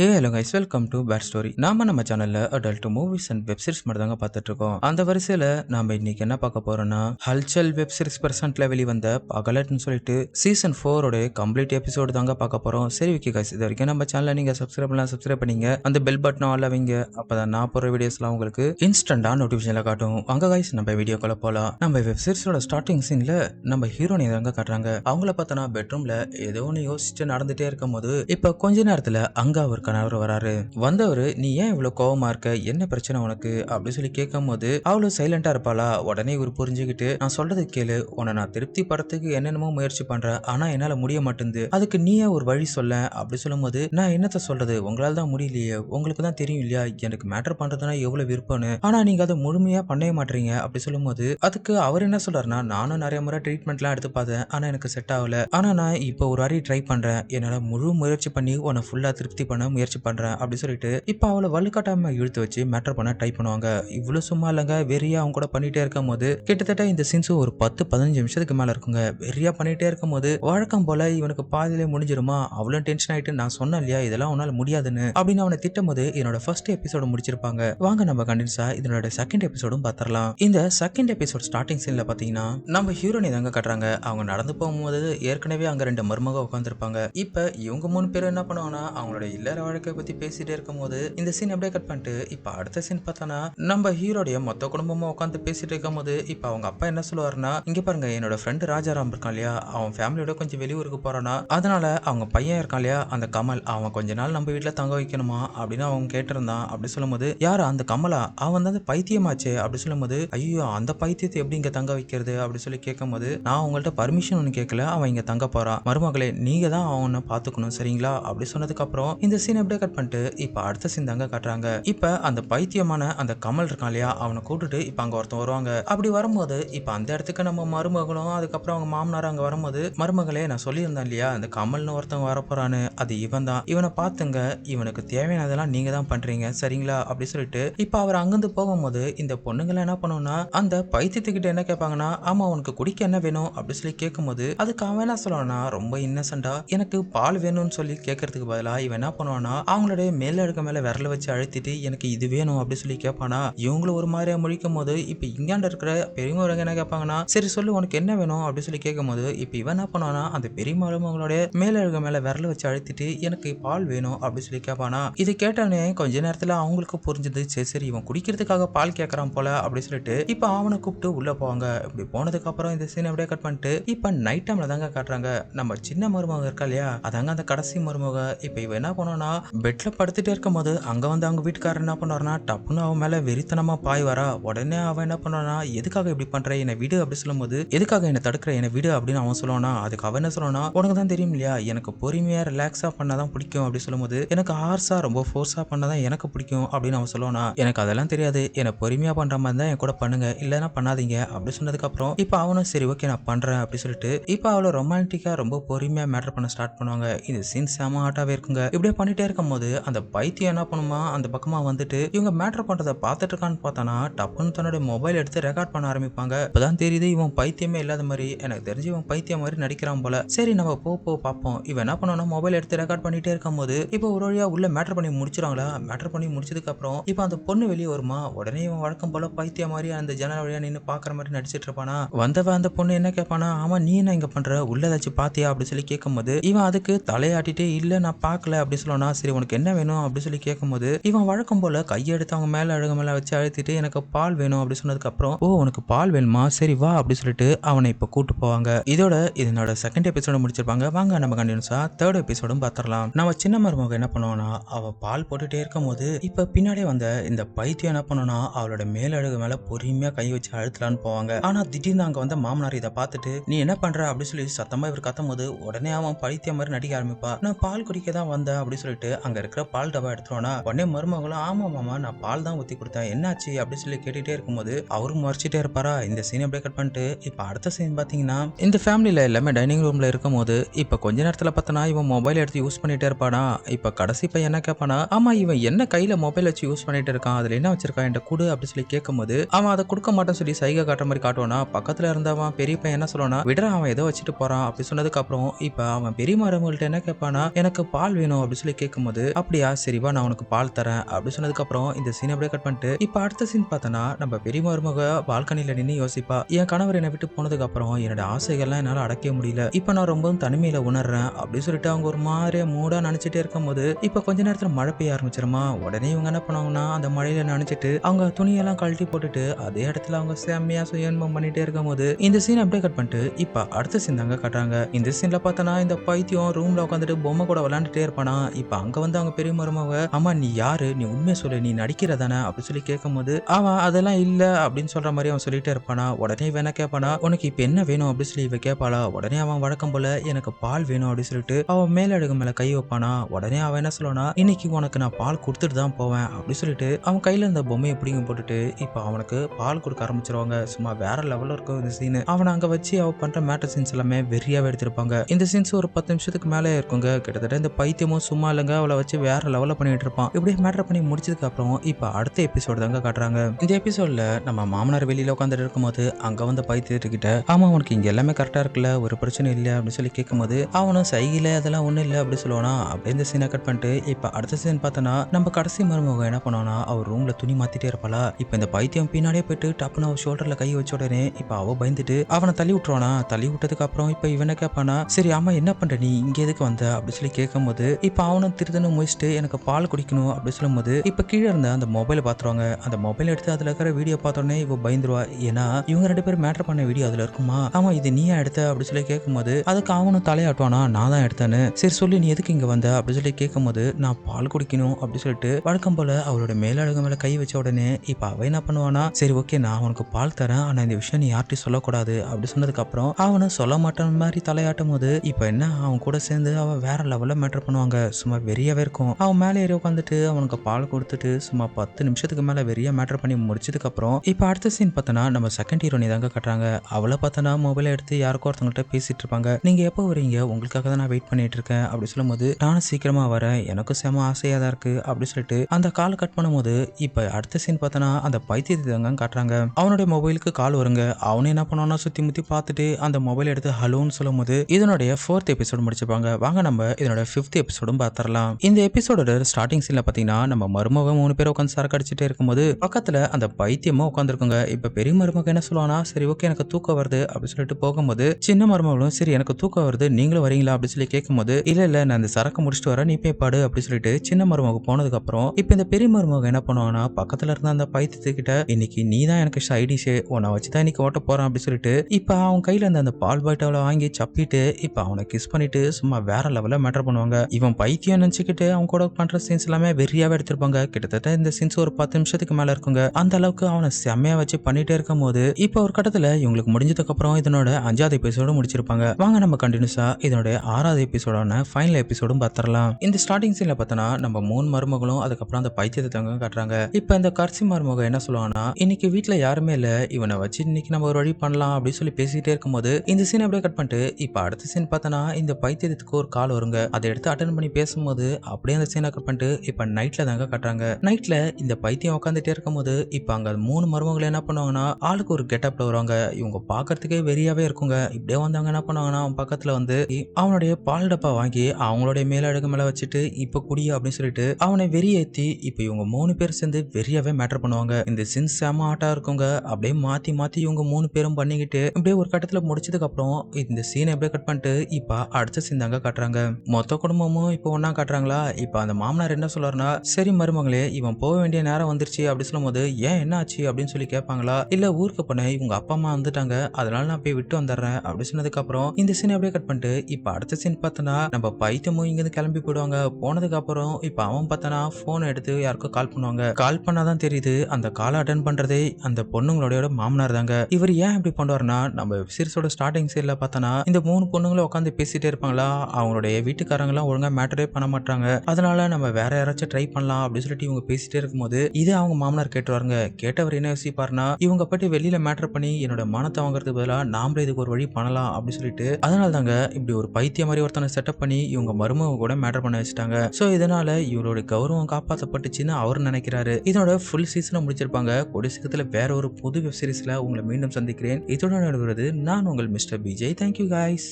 Hey hello guys welcome to bed story நாம நம்ம சேனல்ல adult movies and web series மட்டும் தாங்க பார்த்துட்டு இருக்கோம் அந்த வரிசையில நாம இன்னைக்கு என்ன பார்க்க போறோம்னா ஹல்சல் வெப் சீரிஸ் பிரசன்ட்ல வெளிவந்த பகலட்னு சொல்லிட்டு சீசன் ஃபோரோட கம்ப்ளீட் எபிசோடு தாங்க பார்க்க போறோம். சரி ஓகே கைஸ் இது வரைக்கும் நம்ம சேனலை நீங்க சப்ஸ்கிரைப் பண்ணலாம் சப்ஸ்கிரைப் பண்ணீங்க. அந்த பெல் பட்டன் ஆல் அவங்க அப்பதான் நான் போற வீடியோஸ்லாம் உங்களுக்கு இன்ஸ்டன்டா நோட்டிபிகேஷன்ல காட்டும். அங்க கைஸ் நம்ம வீடியோக்குள்ள போலாம். நம்ம வெப் சீரிஸோட ஸ்டார்டிங் சீன்ல நம்ம ஹீரோனை தாங்க காட்டுறாங்க. அவங்கள பார்த்தோன்னா பெட்ரூம்ல ஏதோ ஒன்று யோசிச்சு நடந்துட்டே இருக்கும் போது இப்ப கொஞ்ச நேரத்துல அங்க அவர் கணவர் வராரு. வந்தவர் நீ ஏன் இவ்வளவு கோவமா இருக்க? என்ன பிரச்சனை உனக்கு? அப்படி சொல்லி கேட்கும் போது அவளும் சைலண்டா இருப்பாளா? உடனே இவர் புரிஞ்சுக்கிட்டு நான் சொல்றது கேளு. உன்னை நான் திருப்தி படத்துக்கு என்னென்னமோ முயற்சி பண்றேன். ஆனா என்னால முடிய மாட்டேங்குது அதுக்கு நீயே ஒரு வழி சொல்ல. அப்படி சொல்லும்போது நான் என்னத்த சொல்றது? உங்களால தான் முடியலையே. உங்களுக்கு தான் தெரியும் இல்லையா? எனக்கு மேட்டர் பண்றதுனா எவ்வளவு விருப்பம்னு. ஆனா நீங்க அதை முழுமையா பண்ணவே மாட்டீங்க. அப்படி சொல்லும்போது அதுக்கு அவர் என்ன சொல்றாருன்னா நானும் நிறைய முறை ட்ரீட்மெண்ட்லாம் எடுத்து பார்த்தேன். ஆனா எனக்கு செட் ஆகல. ஆனா நான் இப்போ ஒரு வாரி ட்ரை பண்றேன். என்னால முழு முயற்சி பண்ணி உன்னை ஃபுல்லா திருப்தி பண்ண முயற்சி பண்றேன் அப்படி சொல்லிட்டு இப்போ அவளை வலுக்கட்டாம இழுத்து வச்சு மேட்டர் பண்ண ட்ரை பண்ணுவாங்க. இவ்வளவு சும்மா இல்லைங்க வெறியா அவங்க கூட பண்ணிட்டே இருக்கும் போது கிட்டத்தட்ட இந்த சீன்ஸ் ஒரு பத்து பதினஞ்சு நிமிஷத்துக்கு மேல இருக்குங்க. வெறியா பண்ணிட்டே இருக்கும் போது வழக்கம் போல இவனுக்கு பாதியிலே முடிஞ்சிருமா? அவ்வளவு டென்ஷன் ஆயிட்டு நான் சொன்னேன் இல்லையா இதெல்லாம் உன்னால முடியாதுன்னு? அப்படின்னு அவனை திட்டும் போது என்னோட ஃபர்ஸ்ட் எபிசோடு முடிச்சிருப்பாங்க. வாங்க நம்ம கண்டின்ஸா இதனோட செகண்ட் எபிசோடும் பார்த்துடலாம் இந்த செகண்ட் எபிசோட் ஸ்டார்டிங் சீன்ல பாத்தீங்கன்னா நம்ம ஹீரோனி தாங்க கட்டுறாங்க. அவங்க நடந்து போகும்போது ஏற்கனவே அங்க ரெண்டு மருமக உட்காந்துருப்பாங்க இப்ப இவங்க மூணு பேரும் என்ன பண்ணுவாங்கன்னா அவங்களோட இல்லற வாழ்க்கை பத்தி பேசிட்டே இருக்கும்போது இந்த சீன் அப்படியே கட் பண்ணிட்டு இப்ப அடுத்த சீன் பார்த்தோன்னா நம்ம ஹீரோடைய மொத்த குடும்பமாக உட்காந்து பேசிட்டு இருக்கும்போது இப்ப அவங்க அப்பா என்ன சொல்லுவாருன்னா இங்க பாருங்க என்னோட ஃப்ரெண்டு ராஜாராம் இருக்கான் இல்லையா? அவன் ஃபேமிலியோட கொஞ்சம் வெளியூருக்கு போறானா? அதனால அவங்க பையன் இருக்கான் இல்லையா? அந்த கமல் அவன் கொஞ்ச நாள் நம்ம வீட்டுல தங்க வைக்கணுமா? அப்படின்னு அவன் கேட்டிருந்தான். அப்படி சொல்லும்போது யார் அந்த கமலா? அவன் வந்து பைத்தியமாச்சே. அப்படி சொல்லும்போது ஐயோ அந்த பைத்தியத்தை எப்படி இங்க தங்க வைக்கிறது? அப்படி சொல்லி கேட்கும்போது நான் அவங்கள்ட்ட பர்மிஷன் ஒன்று கேட்கல. அவன் இங்க தங்க போறான். மருமகளே நீங்க தான் அவனை பாத்துக்கணும் சரிங்களா? அப்படி சொன்னதுக்கு அப்புறம் இந்த சீன் அப்படியே கட் பண்ணிட்டு இப்போ அடுத்த சீன் தாங்க காட்டுறாங்க. இப்போ அந்த பைத்தியமான அந்த கமல் இருக்கான் இல்லையா அவனை கூட்டிட்டு இப்போ அங்க ஒருத்தன் வருவாங்க. அப்படி வரும்போது இப்போ அந்த இடத்துக்கு நம்ம மருமகளும் அதுக்கப்புறம் அவங்க மாமனார் அங்க வரும்போது மருமகளே நான் சொல்லியிருந்தேன் இல்லையா அந்த கமல்னு ஒருத்தன் வரப்போறான்னு அது இவன் தான். இவனை பார்த்துங்க இவனுக்கு தேவையானதெல்லாம் நீங்க தான் பண்றீங்க சரிங்களா அப்படி சொல்லிட்டு இப்போ அவர் அங்கிருந்து போகும்போது இந்த பொண்ணுங்களை என்ன பண்ணுவோம்னா அந்த பைத்தியத்துக்கிட்ட என்ன கேட்பாங்கன்னா ஆமா உனக்கு குடிக்க என்ன வேணும் அப்படி சொல்லி கேட்கும்போது அதுக்கு அவன் என்ன சொல்லுவானா ரொம்ப இன்னசென்டா எனக்கு பால் வேணும்னு சொல்லி கேட்கறதுக்கு பதிலாக இவன் என்ன பண்ணுவான் அவங்களுடைய மேல இருக்க மேல விரல வச்சு அழுத்திட்டு எனக்கு இது வேணும் அப்படின்னு சொல்லி கேட்பானா? இவங்களும் ஒரு மாதிரியா முழிக்கும் போது இப்ப இங்காண்ட இருக்கிற பெரியவங்க என்ன கேட்பாங்கன்னா சரி சொல்லு உனக்கு என்ன வேணும்? அப்படின்னு சொல்லி கேட்கும் போது இப்ப இவன் என்ன பண்ணானா அந்த பெரியமாலும் அவங்களுடைய மேல இருக்க மேல விரல வச்சு அழுத்திட்டு எனக்கு பால் வேணும் அப்படின்னு சொல்லி கேட்பானா? இது கேட்டோடனே கொஞ்ச நேரத்துல அவங்களுக்கு புரிஞ்சது சரி சரி இவன் குடிக்கிறதுக்காக பால் கேட்கறான் போல அப்படின்னு சொல்லிட்டு இப்ப அவனை கூப்பிட்டு உள்ள போவாங்க. இப்படி போனதுக்கு அப்புறம் இந்த சீன் அப்படியே கட் பண்ணிட்டு இப்ப நைட் டைம்ல தாங்க காட்டுறாங்க. நம்ம சின்ன மருமக இருக்கா இல்லையா? அதாங்க அந்த கடைசி மருமக. இப்ப இவன் என்ன பண்ணுவானா பெட்ல படுத்துட்டே இருக்கும் போது அங்க வந்து அவங்க வீட்டுக்காரர் என்ன பண்ணுவாருன்னா டப்புன்னு அவன் மேல வெறித்தனமா பாய் வரா. உடனே அவன் என்ன பண்ணுவானா எதுக்காக இப்படி பண்ற? என்னை விடு அப்படி சொல்லும்போது எதுக்காக என்னை தடுக்கிற? என்னை விடு அப்படின்னு அவன் சொல்லுவானா. அதுக்கு அவன் என்ன சொல்லுவானா உனக்கு தான் தெரியும் இல்லையா? எனக்கு பொறுமையா ரிலாக்ஸா பண்ணாதான் பிடிக்கும் அப்படி சொல்லும்போது எனக்கு ஹார்ஸா ரொம்ப ஃபோர்ஸா பண்ணாதான் எனக்கு பிடிக்கும் அப்படின்னு அவன் சொல்லுவானா. எனக்கு அதெல்லாம் தெரியாது. என்னை பொறுமையா பண்ற மாதிரி தான் என் கூட பண்ணுங்க. இல்லைன்னா பண்ணாதீங்க அப்படி சொன்னதுக்கு அப்புறம் இப்போ அவனும் சரி ஓகே நான் பண்றேன் அப்படி சொல்லிட்டு இப்போ அவளை ரொமான்டிக்கா ரொம்ப பொறுமையா மேட்டர் பண்ண ஸ்டார்ட் பண்ணுவாங்க. இது சீன் செம ஆட்டாவே இருக்குங்க. இப்படியே பண்ணிட்டு இருக்கும் போது அந்த பைத்தியம் என்ன பண்ணுமா? அந்த பக்கமா வந்துட்டு இவங்க மேட்டர் பண்றதை பார்த்துட்டு இருக்கான்னு பார்த்தானா டப்புன்னு தன்னோட மொபைல் எடுத்து ரெக்கார்ட் பண்ண ஆரம்பிப்பாங்க. இப்பதான் தெரியுது இவன் பைத்தியமே இல்லாத மாதிரி எனக்கு தெரிஞ்சு இவன் பைத்தியம் மாதிரி நடிக்கிறான் போல. சரி நம்ம போ போ பார்ப்போம். இவன் என்ன பண்ணனா மொபைல் எடுத்து ரெக்கார்ட் பண்ணிட்டே இருக்கும்போது இப்போ ஒரு வழியா உள்ள மேட்டர் பண்ணி முடிச்சிருவாங்களா மேட்டர் பண்ணி முடிச்சதுக்கு அப்புறம் இப்போ அந்த பொண்ணு வெளியே வருமா? உடனே இவன் வழக்கம் போல பைத்திய மாதிரி அந்த ஜன்னல் வழியா நின்று பாக்குற மாதிரி நடிச்சிட்டு இருப்பானா? வந்தவன் அந்த பொண்ணு என்ன கேட்பானா ஆமா நீ என்ன இங்க பண்ற? உள்ள ஏதாச்சும் பாத்தியா அப்படின்னு சொல்லி கேட்கும்போது இவன் அதுக்கு தலையாட்டிட்டு இல்ல நான் பார்க்கல அப்படி சொல்லனா சரி உனக்கு என்ன வேணும் அப்படின்னு சொல்லி கேட்கும்போது இவன் வழக்கம் போல கையெடுத்து அவங்க மேல அழுக மேல வச்சு அழுத்திட்டு எனக்கு பால் வேணும் அப்படின்னு சொன்னதுக்கு அப்புறம் ஓ உனக்கு பால் வேணுமா? சரி வா அப்படின்னு சொல்லிட்டு அவனை இப்ப கூட்டு போவாங்க. இதோட இதனோட செகண்ட் எபிசோட முடிச்சிருப்பாங்க. வாங்க நம்ம கண்டினியூஸா தேர்ட் எபிசோடும் பாத்திரலாம். நம்ம சின்ன மருமக என்ன பண்ணுவோம்னா அவ பால் போட்டுட்டே இருக்கும் போது இப்ப பின்னாடியே வந்த இந்த பைத்தியம் என்ன பண்ணுனா அவளோட மேலழகு மேல பொறுமையா கை வச்சு அழுத்தலான்னு போவாங்க. ஆனா திடீர்னு அங்க வந்த மாமனார் இதை பார்த்துட்டு நீ என்ன பண்ற? அப்படின்னு சொல்லி சத்தமா இவர் கத்தும் போது உடனே அவன் பைத்தியம் மாதிரி நடிக்க ஆரம்பிப்பா. நான் பால் குடிக்க தான் வந்தேன் அப்படின்னு சொல்லிட்டு அங்க இருக்கிற பால் டபா எடுத்துருவானா உடனே மருமகளும் ஆமா மாமா நான் பால் தான் ஊத்தி கொடுத்தேன். என்னாச்சு? அப்படின்னு சொல்லி கேட்டுகிட்டே இருக்கும்போது அவரும் மறைச்சிட்டே இருப்பாரா? இந்த சீன் அப்படியே கட் பண்ணிட்டு இப்ப அடுத்த சீன் பாத்தீங்கன்னா இந்த ஃபேமிலியில எல்லாமே டைனிங் ரூம்ல இருக்கும் போது இப்ப கொஞ்ச நேரத்துல பார்த்தனா இவன் மொபைல் எடுத்து யூஸ் பண்ணிட்டே இருப்பானா? இப்ப கடைசி பையன் என்ன கேட்பானா ஆமா இவன் என்ன கையில மொபைல் வச்சு யூஸ் பண்ணிட்டு இருக்கான்? அதுல என்ன வச்சிருக்கான்? என்கிட்ட கொடு அப்படின்னு சொல்லி கேட்கும்போது அவன் அதை கொடுக்க மாட்டான்னு சொல்லி சைகை காட்டுற மாதிரி காட்டுவானா? பக்கத்துல இருந்தவன் பெரிய பையன் என்ன சொல்லுவானா விடுற அவன் ஏதோ வச்சுட்டு போறான். அப்படி சொன்னதுக்கு அப்புறம் இப்ப அவன் பெரிய மருமகள்கிட்ட என்ன கேட்பானா எனக்கு பால் வேணும் அப்படின்னு சொல்லி கேட்கும்போது அப்படியா சரிவா நான் உனக்கு பால் தரேன் அப்படி சொன்னதுக்கப்புறம் இந்த சீன் அப்படியே கட் பண்ணிட்டு இப்போ அடுத்த சீன் பார்த்தோன்னா நம்ம பெரிய மருமக பால்கனியில் நின்று யோசிப்பா என் கணவர் என்னை விட்டு போனதுக்கு அப்புறம் என்னோட ஆசைகள்லாம் என்னால் அடைக்க முடியல. இப்போ நான் ரொம்பவும் தனிமையில் உணர்றேன் அப்படின்னு சொல்லிட்டு அவங்க ஒரு மாதிரியா மூடாக நினச்சிட்டே இருக்கும்போது இப்போ கொஞ்ச நேரத்தில் மழை பெய்ய ஆரம்பிச்சிருமா? உடனே இவங்க என்ன பண்ணுவாங்கன்னா அந்த மழையில நினைச்சிட்டு அவங்க துணியெல்லாம் கழட்டி போட்டுட்டு அதே இடத்துல அவங்க செம்மையா சுயன்பம் பண்ணிட்டே இருக்கும்போது இந்த சீன் அப்படியே கட் பண்ணிட்டு இப்போ அடுத்த சீன் தாங்க கட்டுறாங்க. இந்த சீன்ல பார்த்தோன்னா இந்த பைத்தியம் ரூம்ல உட்காந்துட்டு பொம்மை கூட விளையாண்டுட்டே இருப்பானா? இப்போ அங்க வந்து அவங்க பெரிய மருமக ஆமா நீ யாரு? நீ உண்மையை சொல்லு. நீ நடிக்கிறதானே? அப்படி சொல்லி கேட்கும்போது அவன் அதெல்லாம் இல்ல. அப்படின்னு சொல்ற மாதிரி அவன் சொல்லிட்டே இருப்பானா. உடனே வேணா கேட்பானா உனக்கு இப்போ என்ன வேணும்? அப்படின்னு சொல்லி இவ கேட்பாளா உடனே அவன் வழக்கம் போல எனக்கு பால் வேணும். அப்படின்னு சொல்லிட்டு அவன் மேலடுகு மேல கை வைப்பானா. உடனே அவன் என்ன சொல்லுவானா இன்னைக்கு உனக்கு நான் பால் கொடுத்துட்டு தான் போவேன். அப்படின்னு சொல்லிட்டு அவன் கையில இருந்த பொம்மையை பிடிங்க போட்டுட்டு இப்போ அவனுக்கு பால் கொடுக்க ஆரம்பிச்சிருவாங்க. சும்மா வேற லெவல்ல இருக்கும் இந்த சீன் அவனை அங்க வச்சு அவ பண்ற மேட்டர் சீன்ஸ் எல்லாமே வெறியாவே எடுத்திருப்பாங்க. இந்த சீன்ஸ் ஒரு பத்து நிமிஷத்துக்கு மேலே இருக்குங்க. கிட்டத்தட்ட இந்த பைத்தியமும் சும்மா இல்லைங்க. அவளை வச்சு வேற லெவலில் பண்ணிட்டு இருப்பான். இப்படியே மேட்ரு பண்ணி முடிச்சதுக்கு அப்புறம் இப்போ அடுத்த எபிசோடு தாங்க காட்டுறாங்க. இந்த எபிசோட்ல நம்ம மாமனார் வெளியில உட்காந்துட்டு இருக்கும்போது அங்க வந்து பைத்தியத்துக்கிட்ட ஆமா உனக்கு இங்க எல்லாமே கரெக்டா இருக்குல்ல ஒரு பிரச்சனை இல்லை அப்படின்னு சொல்லி கேட்கும்போது அவனும் சைகில அதெல்லாம் ஒண்ணும் இல்லை அப்படின்னு சொல்லுவானா. அப்படியே இந்த சீனை கட் பண்ணிட்டு இப்போ அடுத்த சீன் பார்த்தோன்னா நம்ம கடைசி மருமகம் என்ன பண்ணுவானா அவர் ரூம்ல துணி மாத்திட்டே இருப்பாளா. இப்போ இந்த பைத்தியம் பின்னாடியே போயிட்டு டப்புன்னு அவர் ஷோல்டர்ல கை வச்ச உடனே இப்போ அவ பயந்துட்டு அவனை தள்ளி விட்டுருவானா. தள்ளி விட்டதுக்கு அப்புறம் இப்போ இவனை கேட்பானா சரி ஆமா என்ன பண்ற நீ? இங்க எதுக்கு வந்த? அப்படின்னு சொல்லி கேட்கும்போது இப்போ அவனும் திருத்தணும் முடிச்சுட்டு எனக்கு பால் குடிக்கணும் அப்படின்னு சொல்லும்போது இப்போ கீழே இருந்த அந்த மொபைலை பார்த்துருவாங்க அந்த மொபைல் எடுத்து அதுல இருக்கிற வீடியோ பார்த்தோன்னே இவ பயந்துருவா. ஏன்னா இவங்க ரெண்டு பேரும் மேட்டர் பண்ண வீடியோ அதுல இருக்குமா? ஆமா இது நீயா எடுத்த? அப்படின்னு சொல்லி கேட்கும்போது அதுக்கு அவனும் தலையாட்டுவானா? நான் தான் எடுத்தேன்னு. சரி சொல்லி நீ எதுக்கு இங்க வந்த? அப்படின்னு சொல்லி கேட்கும்போது நான் பால் குடிக்கணும் அப்படின்னு சொல்லிட்டு வழக்கம் போல அவளோட மேலழகு மேல கை வச்ச உடனே இப்போ அவ என்ன பண்ணுவானா? சரி ஓகே நான் உனக்கு பால் தரேன். ஆனா இந்த விஷயம் நீ யார்ட்டையும் சொல்லக்கூடாது. அப்படி சொன்னதுக்கு அப்புறம் சொல்ல மாட்டேன் மாதிரி தலையாட்டும் போது இப்போ என்ன? அவன் கூட சேர்ந்து அவன் வேற லெவல்ல மேட்டர் பண்ணுவாங்க. சும்மா வெறியாவே இருக்கும். அவன் மேலே ஏறி உட்காந்துட்டு அவனுக்கு பால் கொடுத்துட்டு சும்மா பத்து நிமிஷத்துக்கு மேல வெறியா மேட்டர் பண்ணி முடிச்சதுக்கு அப்புறம் இப்போ அடுத்த சீன் பார்த்தோன்னா நம்ம செகண்ட் ஹீரோனி தாங்க கட்டுறாங்க. அவளை பார்த்தோன்னா மொபைலை எடுத்து யாருக்கோ ஒருத்தவங்கள்ட்ட பேசிட்டு இருப்பாங்க. நீங்க எப்போ வரீங்க? உங்களுக்காக தான் நான் வெயிட் பண்ணிட்டு இருக்கேன். அப்படி சொல்லும்போது நானும் சீக்கிரமா வரேன். எனக்கும் செம ஆசையா தான் இருக்கு. அப்படி சொல்லிட்டு அந்த கால் கட் பண்ணும்போது இப்போ அடுத்த சீன் பார்த்தோன்னா அந்த பைத்தியத்தை தாங்க காட்டுறாங்க. அவனுடைய மொபைலுக்கு கால் வருங்க. அவனே என்ன பண்ணுவானா சுத்தி முத்தி பார்த்துட்டு அந்த மொபைல் எடுத்து ஹலோன்னு சொல்லும்போது இதனுடைய ஃபோர்த் எபிசோடு முடிச்சுப்பாங்க. வாங்க நம்ம இதனோட ஃபிஃப்த் எபிசோடும் பார்த்துடலாம். இந்த எபிசோடோட ஸ்டார்டிங் சீன்ல பார்த்தீங்கன்னா நம்ம மருமக மூணு பேர் உட்காந்து சரக்கு அடிச்சுட்டே இருக்கும்போது பக்கத்துல அந்த பைத்தியமா உட்காந்துருக்குங்க இப்ப பெரிய மருமக என்ன சொல்லுவானா சரி ஓகே எனக்கு தூக்கம் வருது அப்படின்னு சொல்லிட்டு போகும்போது சின்ன மருமகளும் சரி எனக்கு தூக்கம் வருது நீங்களும் வரீங்களா? அப்படின்னு சொல்லி கேட்கும்போது இல்ல இல்ல நான் இந்த சரக்கு முடிச்சுட்டு வரேன் நீ போய் பாடு அப்படின்னு சொல்லிட்டு சின்ன மருமக போனதுக்கு அப்புறம் இப்ப இந்த பெரிய மருமக என்ன பண்ணுவானா பக்கத்துல இருந்த அந்த பைத்தியத்துக்கிட்ட இன்னைக்கு நீ தான் எனக்கு சைடிஷே உன்னை வச்சு தான் இன்னைக்கு ஓட்ட போறேன் அப்படின்னு சொல்லிட்டு இப்ப அவன் கையில இருந்த அந்த பால் பாய்ட்டவளை வாங்கி சப்பிட்டு இப்ப அவனை கிஸ் பண்ணிட்டு சும்மா வேற லெவல்ல மேட்டர் பண்ணுவாங்க. இவன் பைத்தியம் நினச்சிக்கிட்டு அவங்க கூட பண்ணுற சீன்ஸ் எல்லாமே வெறியாகவே எடுத்திருப்பாங்க. கிட்டத்தட்ட இந்த சீன்ஸ் ஒரு பத்து நிமிஷத்துக்கு மேலே இருக்குங்க. அந்த அளவுக்கு அவனை செம்மையாக வச்சு பண்ணிகிட்டே இருக்கும் போது இப்போ ஒரு கட்டத்தில் இவங்களுக்கு முடிஞ்சதுக்கப்புறம் இதனோட அஞ்சாவது எபிசோடு முடிச்சிருப்பாங்க. வாங்க நம்ம கண்டினியூஸாக இதனோட ஆறாவது எபிசோடான ஃபைனல் எபிசோடும் பார்த்துடலாம். இந்த ஸ்டார்டிங் சீனில் பார்த்தோன்னா நம்ம மூணு மருமகளும் அதுக்கப்புறம் அந்த பைத்தியத்தை தங்க காட்டுறாங்க. இப்போ இந்த கர்சி மருமக என்ன சொல்லுவாங்கன்னா இன்னைக்கு வீட்டில் யாருமே இல்லை. இவனை வச்சு இன்னைக்கு நம்ம ஒரு வழி பண்ணலாம் அப்படின்னு சொல்லி பேசிக்கிட்டே இருக்கும்போது இந்த சீன் அப்படியே கட் பண்ணிட்டு இப்போ அடுத்த சீன் பார்த்தோன்னா இந்த பைத்தியத்துக்கு ஒரு கால் வருங்க. அதை எடுத்து அட்டன் பண்ணி பேசும்போது அப்படியே அந்த சீனை கட் பண்ணிட்டு இப்போ நைட்ல தாங்க கட்டுறாங்க. நைட்ல இந்த பைத்தியம் உட்காந்துட்டே இருக்கும்போது இப்போ அங்க மூணு மருமகள் என்ன பண்ணுவாங்கன்னா ஆளுக்கு ஒரு கெட்டப்ல வருவாங்க. இவங்க பார்க்கறதுக்கே வெறியாவே இருக்குங்க. இப்படியே வந்தவங்க என்ன பண்ணுவாங்கன்னா அவன் பக்கத்துல வந்து அவனுடைய பால் டப்பா வாங்கி அவங்களுடைய மேலடுக்கு மேல வச்சுட்டு இப்போ குடிய அப்படின்னு சொல்லிட்டு அவனை வெறியேத்தி இப்போ இவங்க மூணு பேர் சேர்ந்து வெறியாவே மேட்டர் பண்ணுவாங்க. இந்த சின் செம ஆட்டா இருக்குங்க. அப்படியே மாத்தி மாத்தி இவங்க மூணு பேரும் பண்ணிக்கிட்டு அப்படியே ஒரு கட்டத்துல முடிச்சதுக்கு அப்புறம் இந்த சீனை எப்படியே கட் பண்ணிட்டு இப்போ அடுத்த சீன் தாங்க காட்டுறாங்க. மொத்த குடும்பமும் இப்போ ஒன்றா காட்டுறாங்களா? இப்போ அந்த மாமனார் என்ன சொல்றாருன்னா சரி மருமகளே இவன் போக வேண்டிய நேரம் வந்துருச்சு. அப்படி சொல்லும்போது ஏன் என்ன ஆச்சு அப்படின்னு சொல்லி கேட்பாங்களா? இல்ல ஊருக்கு போனேன். இவங்க அப்பா அம்மா வந்துட்டாங்க. அதனால நான் போய் விட்டு வந்துடுறேன் அப்படி சொன்னதுக்கு அப்புறம் இந்த சீன் அப்படியே கட் பண்ணிட்டு இப்போ அடுத்த சீன் பார்த்தோன்னா நம்ம பைத்தியமும் இங்கிருந்து கிளம்பி போயிடுவாங்க. போனதுக்கு அப்புறம் இப்போ அவன் பார்த்தனா போன் எடுத்து யாருக்கோ கால் பண்ணுவாங்க. கால் பண்ணாதான் தெரியுது அந்த காலை அட்டன் பண்றதே அந்த பொண்ணுங்களோட மாமனார் தாங்க. இவர் ஏன் இப்படி பண்ணுவாருன்னா நம்ம சீரிஸோட ஸ்டார்டிங் சீன்ல பார்த்தோன்னா இந்த மூணு பொண்ணுங்களும் உட்காந்து பேசிட்டே இருப்பாங்களா? அவங்களுடைய வீட்டுக்காரங்களாம் ஒழுங்கா மேட்டரே பண்ண மாட்டாங்க அதனால நம்ம வேற யாராச்சும் ட்ரை பண்ணலாம் அப்படின்னு சொல்லிட்டு இவங்க பேசிட்டே இருக்கும்போது இது அவங்க மாமனார் கேட்டுவாருங்க. கேட்டவர் என்ன யோசிப்பாருன்னா இவங்க பட்டு வெளியில மேட்டர் பண்ணி என்னோட மானத்தை வாங்குறதுக்கு பதிலாக நாமளே இதுக்கு ஒரு வழி பண்ணலாம் அப்படின்னு சொல்லிட்டு அதனால தாங்க இப்படி ஒரு பைத்திய மாதிரி ஒருத்தனை செட்டப் பண்ணி இவங்க மருமக கூட மேட்டர் பண்ண வச்சுட்டாங்க. ஸோ இதனால இவரோட கௌரவம் காப்பாற்றப்பட்டுச்சுன்னு அவர் நினைக்கிறாரு. இதோட ஃபுல் சீசனை முடிச்சிருப்பாங்க. கொடி சீக்கிரத்தில் வேற ஒரு புது வெப் சீரிஸ்ல உங்களை மீண்டும் சந்திக்கிறேன். இதோட நடுவது நான் உங்கள் மிஸ்டர் பிஜய் தேங்க்யூ காய்ஸ்